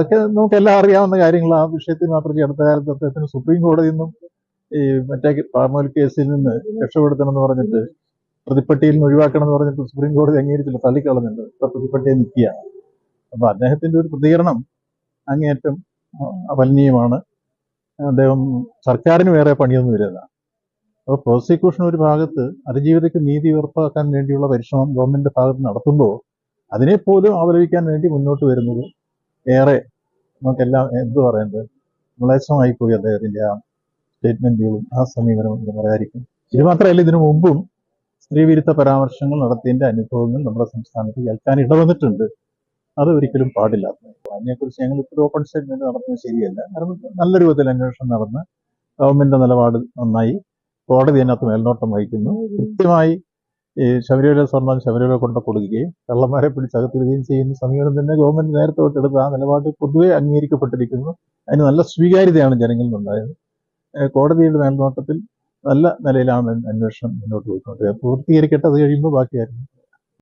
അതൊക്കെ നമുക്ക് എല്ലാം അറിയാവുന്ന കാര്യങ്ങൾ ആ വിഷയത്തിൽ മാത്രം അടുത്ത കാലത്ത് അദ്ദേഹത്തിന് സുപ്രീം കോടതിയിൽ നിന്നും ഈ മറ്റേ പാമോൽ കേസിൽ നിന്ന് രക്ഷപ്പെടുത്തണം എന്ന് പറഞ്ഞിട്ട് പ്രതിപ്പട്ടിയിൽ നിന്ന് ഒഴിവാക്കണം എന്ന് പറഞ്ഞിട്ട് സുപ്രീം കോടതി അംഗീകരിച്ചില്ല. തള്ളിക്കളഞ്ഞിട്ട് ഇപ്പൊ പ്രതിപ്പട്ടിയെ നിൽക്കുകയാണ്. അപ്പൊ അദ്ദേഹത്തിന്റെ ഒരു പ്രതികരണം അങ്ങേയറ്റം അപലനീയമാണ്. അദ്ദേഹം സർക്കാരിന് വേറെ പണിയൊന്നും വരുന്നതാണ് അപ്പോൾ പ്രോസിക്യൂഷൻ ഒരു ഭാഗത്ത് അതിജീവിതയ്ക്ക് നീതി ഉറപ്പാക്കാൻ വേണ്ടിയുള്ള പരിശ്രമം ഗവൺമെന്റിന്റെ ഭാഗത്ത് നടത്തുമ്പോൾ അതിനെപ്പോലും അവലോചിക്കാൻ വേണ്ടി മുന്നോട്ട് വരുന്നത് ഏറെ നമുക്കെല്ലാം എന്ത് പറയുന്നത് മ്ലേച്ഛമായി പോയി അദ്ദേഹത്തിന്റെ ആ സ്റ്റേറ്റ്മെന്റുകളും ആ സമീപനവും എന്ന് പറയാതിരിക്കും. ഇത് മാത്രമല്ല ഇതിനു മുമ്പും സ്ത്രീവിരുദ്ധ പരാമർശങ്ങൾ നടത്തിയതിന്റെ അനുഭവങ്ങൾ നമ്മുടെ സംസ്ഥാനത്ത് കേൾക്കാൻ ഇടവന്നിട്ടുണ്ട്. അത് ഒരിക്കലും പാടില്ല. അതിനെക്കുറിച്ച് ഞങ്ങൾ ഇപ്പോൾ ഓപ്പൺ സ്റ്റേറ്റ്മെന്റ് നടത്തുന്നത് ശരിയല്ല. കാരണം നല്ല രൂപത്തിൽ അന്വേഷണം നടന്ന് ഗവൺമെന്റിന്റെ നിലപാട് നന്നായി. കോടതി അതിനകത്ത് മേൽനോട്ടം വഹിക്കുന്നു. കൃത്യമായി ഈ ശബരിമല സ്വർണം ശബരിമല കൊണ്ട് കൊടുക്കുകയും കള്ളന്മാരെ പിടിച്ചകത്തിടുകയും ചെയ്യുന്ന സമീപനം തന്നെ ഗവൺമെന്റ് നേരത്തെ തൊട്ടെടുത്ത് ആ നിലപാട് പൊതുവെ അംഗീകരിക്കപ്പെട്ടിരിക്കുന്നു. അതിന് നല്ല സ്വീകാര്യതയാണ് ജനങ്ങളിൽ നിന്നുണ്ടായത് കോടതിയുടെ മേൽനോട്ടത്തിൽ നല്ല നിലയിലാണ് അന്വേഷണം മുന്നോട്ട് പോയിക്കൊണ്ടിരിക്കുന്നത്. പൂർത്തീകരിക്കട്ടെ അത് കഴിയുമ്പോൾ ബാക്കി കാര്യം